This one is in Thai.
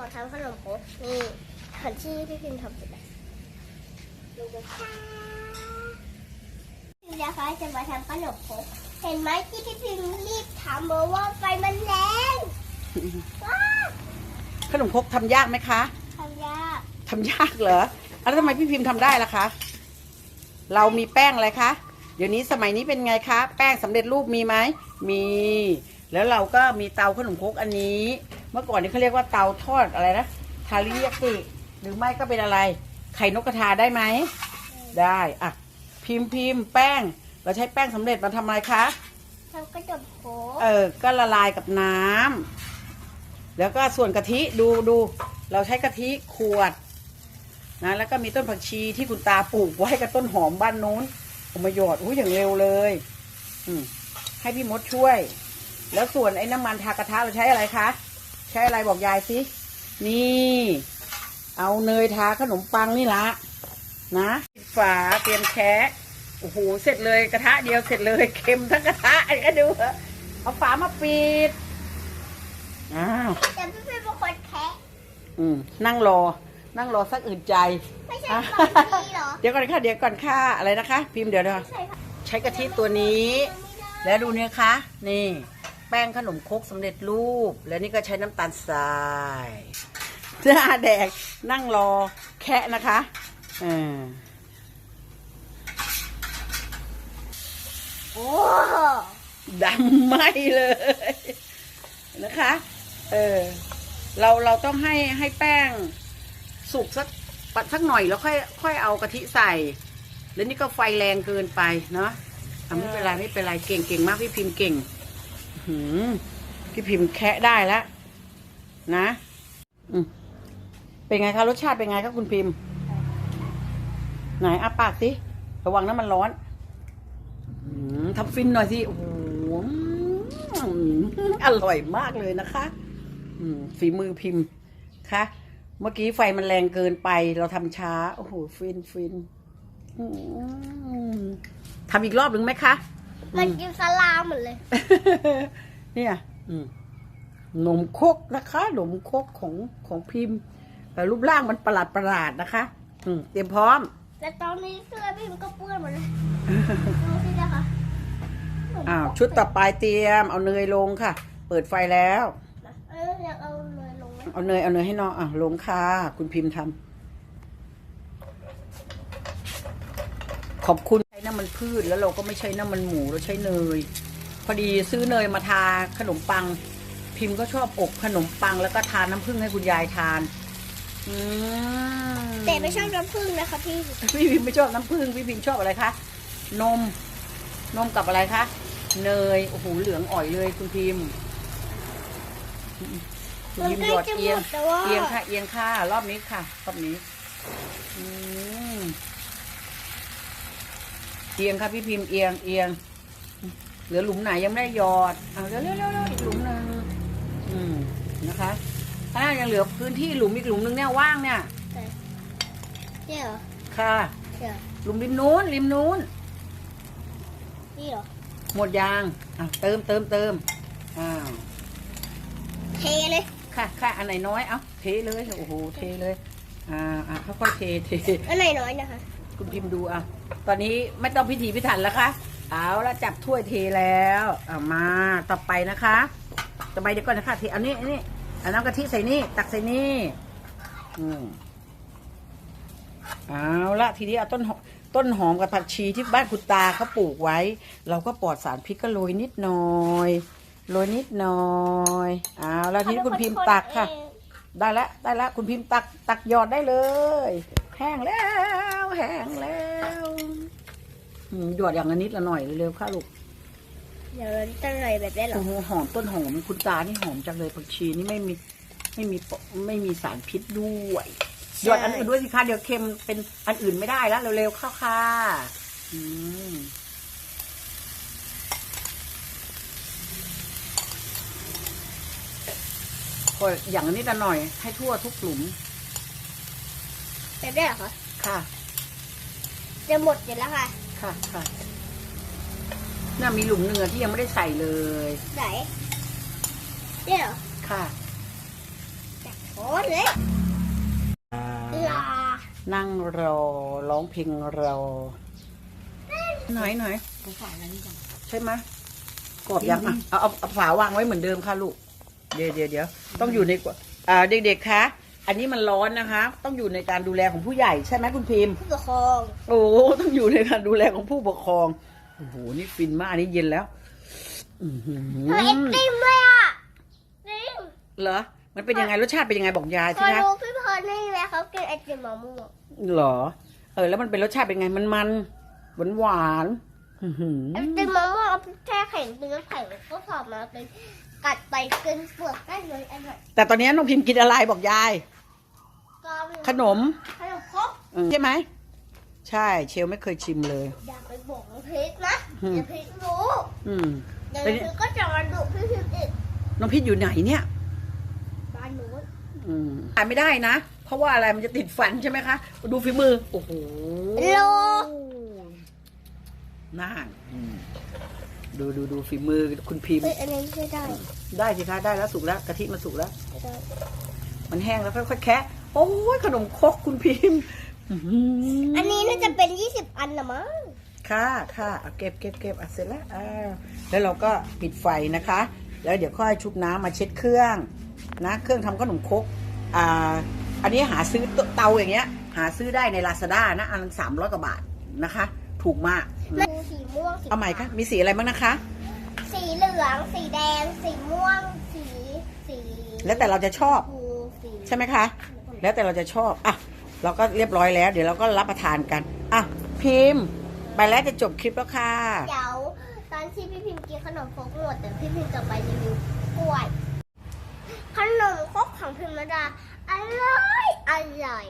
อนทำขนมโค้กนี่ขนที่พี่พิมพ์ทำเสร็จแล้วดูกันค่ะพี่นะคะจะมาทำขนมโค้กเห็นไหมที่พี่พิมพ์รีบทำเพราะว่าไฟมันแรงว้าขนมครกทำยากไหมคะทำยากทำยากเหรออะแล้วทำไมพี่พิมพ์ทำได้ล่ะคะ เรามีแป้งอะไรคะ เดี๋ยวนี้สมัยนี้เป็นไงคะ แป้งสำเร็จรูปมีไหม มี แล้วเราก็มีเตาขนมครกอันนี้ เมื่อก่อนนี่เขาเรียกว่าเตาทอดอะไรนะทาริยากิหรือไม่ก็เป็นอะไร ไข่นกกระทาได้ไหม ได้อะพิมพ์พิมพ์แป้ง เราใช้แป้งสำเร็จมาทำอะไรคะทำขนมโค้กเออ ก็ละลายกับน้ำแล้วก็ส่วนกะทิดูดู เราใช้กะทิขวดนะแล้วก็มีต้นผักชีที่คุณตาปลูกไว้กับต้นหอมบ้านนู้นเอามาหยอดอุ้ยอย่างเร็วเลย อืมให้พี่มดช่วย แล้วส่วนไอ้น้ำมันทากระทะเราใช้อะไรคะ ใช้อะไรบอกยายสิ นี่ เอาเนยทาขนมปังนี่ละนะปิดฝาเตรียมแคะโอ้โหเสร็จเลยกระทะเดียวเสร็จเลยเค็มทั้งกระทะไอ้ก็ดูเถอะเอาฝามาปิดอ้าวแต่พี่พิมพ์เป็นคนแคะอืมนั่งรอ นั่งรอสักอื่นใจไม่ใช่ตอนนี้เหรอเดี๋ยวก่อนค่ะเดี๋ยวก่อนค่ะอะไรนะคะ พิมพ์เดี๋ยวเดี๋ยวไม่ใช่ค่ะใช้กะทิตัวนี้ แล้วดูเนี่ยคะนี่ แป้งขนมครกสำเร็จรูป แล้วนี่ก็ใช้น้ำตาลทรายหน้าแดกนั่งรอแคะนะคะอ่าโอ้ดำไหมเลยนะคะ เออ เราเราต้องให้ให้แป้งสุกสักปัดสักหน่อยแล้วค่อยค่อยเอากะทิใส่ แล้วนี่ก็ไฟแรงเกินไปเนาะไม่เป็นไรไม่เป็นไรเก่งเก่งมากพี่พิมพ์เก่ง พี่พิมพ์แคะได้แล้วนะอืเป็นไงคะรสชาติเป็นไงคะคุณพิมพ์ ไหนอ้าปากสิระวังน้ำมันร้อนอืมทำฟินหน่อยสิโอ้โหอร่อยมากเลยนะคะฝีมือพิมพ์ค่ะเมื่อกี้ไฟมันแรงเกินไป เราทำช้า โอ้โหฟินฟินทำอีกรอบหนึ่งไหมคะ มันกินสลามหมดเลย เนี่ยอืมหนมครกนะคะหนมครกของของพิมพ์แต่รูปร่างมันประหลาดประหลาดๆนะคะ อืมเตรียมพร้อม แต่ตอนนี้เสื้อพี่มันก็เปื้อนหมดเลยดูสินะคะอ้าวชุดต่อไปเตรียม เอาเนยลงค่ะ เปิดไฟแล้วเอออยากเอาเลยลงไหมเอาเนยเอาเนยให้น้องอะลงค่ะ คุณพิมพ์ทำขอบคุณใช้น้ำ มันพืชแล้วเราก็ไม่ใช้น้ำมันหมูเราใช้เนย พอดีซื้อเนยมาทาขนมปัง พิมพ์ก็ชอบอกขนมปังแล้วก็ทานน้ำผึ้งให้คุณยายทานอืมแต่ไม่ชอบน้ำผึ้งนะคะพี่พี่พิมพ์ไม่ชอบน้ำผึ้งพี่พิมพ์ชอบอะไรคะนม นมกับอะไรคะเนยโอ้โหเหลืองอ่อยเลยคุณพิมพ์คุณพิมพ์หยอดเอียงแต่ว่าเอียงค่ะ เอียงค่ะ รอบนี้ค่ะรอบนี้อืมเอียงค่ะพี่พิมพ์เอียงเอียงเหลือหลุมไหนยังไม่ได้หยอดเอาเร็วเร็วเร็วเร็วอีกหลุมหนึ่งอืมนะคะถ้ายังเหลือพื้นที่หลุมอีกหลุมหนึงเนี่ยว่างเนี่ยเนี่ยเหรอค่ะเนี่ยหลุมริมนู้นริมนู้นนี่เหรอหมดยางอะเติมเติมเติมอ้าวเทเลยค่ะค่ะอันไหนน้อยเอ้าเทเลยโอ้โหเทเลยอ่าอะค่อยๆเทเทอันไหนน้อยนะคะ คุณพิมพ์ดูอะ ตอนนี้ไม่ต้องพิถีพิถันแล้วค่ะเอาแล้วจับถ้วยเทแล้วเอามาต่อไปนะคะต่อไปเดี๋ยวก่อนนะคะเทเอานี่อันนี้เอาน้ำกะทิใส่นี่ตักใส่นี่อืมเอาละทีนี้เอาต้นหอมต้นหอมกับผักชีที่บ้านคุณตาเขาปลูกไว้ เราก็ปลอดสารพิษก็โรยนิดหน่อยโรยนิดหน่อยเอาแล้วทีนี้คุณพิมพ์ตักค่ะ ได้แล้วได้แล้วคุณพิมพ์ตักตักยอดได้เลย แห้งแล้วแห้งแล้วอืมหยอดอย่างละนิดละหน่อยเร็วๆค่ะลูกเดี๋ยวเราจะใส่แบบนี้เหรอโอ้โหหอมต้นหอมคุณตานี่หอมจังเลยผักชีนี่ไม่มีไม่มีปไม่มีสารพิษด้วยหยอดอันอื่นด้วยสิคะเดี๋ยวเค็มเป็นอันอื่นไม่ได้แล้วเร็วๆเข้าค่ะอืมก็อย่างละนิดละหน่อยให้ทั่วทุกหลุม แบบนี้เหรอคะค่ะ จะหมดอยู่แล้วค่ะ ค่ะค่ะน่ามีหลุมหนึ่งอะที่ยังไม่ได้ใส่เลย ไหนเนี่ยเหรอค่ะจากโถโอ้เล็กลานั่งรอร้องเพลงรอหน่อยหน่อยผมฝากอะไรนี่ก่อนใช่ไหมกรอบยังอะเอาเอาเอาฝาวางไว้เหมือนเดิมค่ะลูก เดี๋ยวเดี๋ยวเดี๋ยวต้องอยู่ในกว่าอ่าเด็กๆคะ อันนี้มันร้อนนะคะ ต้องอยู่ในการดูแลของผู้ใหญ่ใช่ไหมคุณพิมพ์ ผู้ปกครองโอ้ต้องอยู่ในการดูแลของผู้ปกครองโอ้โหนี่ฟินมากอันนี้เย็นแล้ว อือหือเฮ้ยไอติมเลยอะจริงเหรอ มันเป็นยังไงรสชาติเป็นยังไงบอกยายพสิอคะรู้พี่พรนี่แหละเขากินไอติมมะม่วงเหรอ เออ แล้วมันเป็นรสชาติเป็นไงมันมันหวานหวานๆอื้อหือไอติมมะม่วงเอาแช่แข็งเป็นน้ำแข็งก็พอมาเป็น กัดไปกินเปลือกได้เลยอร่อยแต่ตอนนี้น้องพิมพ์กินอะไรบอกยาย ก็มีขนมขนมครกอืมใช่ไหม ใช่เชลไม่เคยชิมเลย อย่าไปบอกน้องพีชนะอืม เดี๋ยวพีชรู้อืม เดี๋ยวน้องพีชก็จะมาดุพี่พีชอีกน้องพิษอยู่ไหนเนี่ย บ้านหนูนอืมทานไม่ได้นะ เพราะว่าอะไรมันจะติดฟันใช่ไหมคะ ดูฝีมือ โอ้โหโลน่านอืม ดูดูดูฝีมือคุณพิมพ์ เฮ้ยอันนี้ไม่ได้ได้สิคะได้แล้วสุกแล้วกะทิมันสุกแล้ว ไม่ได้มันแห้งแล้วค่อยๆแคะโอ้ยขนมครกคุณพิมพ์อื้อหือันนี้น่าจะเป็น 20 อันละมั้งค่ะค่ะเอาเก็บเก็บเก็บอะเสร็จแล้วอ่าแล้วเราก็ปิดไฟนะคะ แล้วเดี๋ยวค่อยชุบน้ำมาเช็ดเครื่องนะเครื่องทำขนมครกอ่าอันนี้หาซื้อเตาอย่างเงี้ย หาซื้อได้ในลาซาด้านะอันสามร้อยกว่าบาทนะคะ ถูกมากอืมมัน สีม่วงสีเอาใหม่ค่ะ มีสีอะไรบ้างนะคะ สีเหลือง สีแดง สีม่วง สีสีแล้วแต่เราจะชอบชมพูสีใช่ไหมคะ แล้วแต่เราจะชอบ อะ เราก็เรียบร้อยแล้ว เดี๋ยวเราก็รับประทานกัน อะ พิมพ์ ไปแล้วจะจบคลิปแล้วค่ะ เดี๋ยวตอนที่พี่พิมพ์กินขนมครกหมดเดี๋ยวพี่พิมพ์จะไปรีวิวกล้วย ขนมครกของพิมพ์ระดาอร่อยอร่อย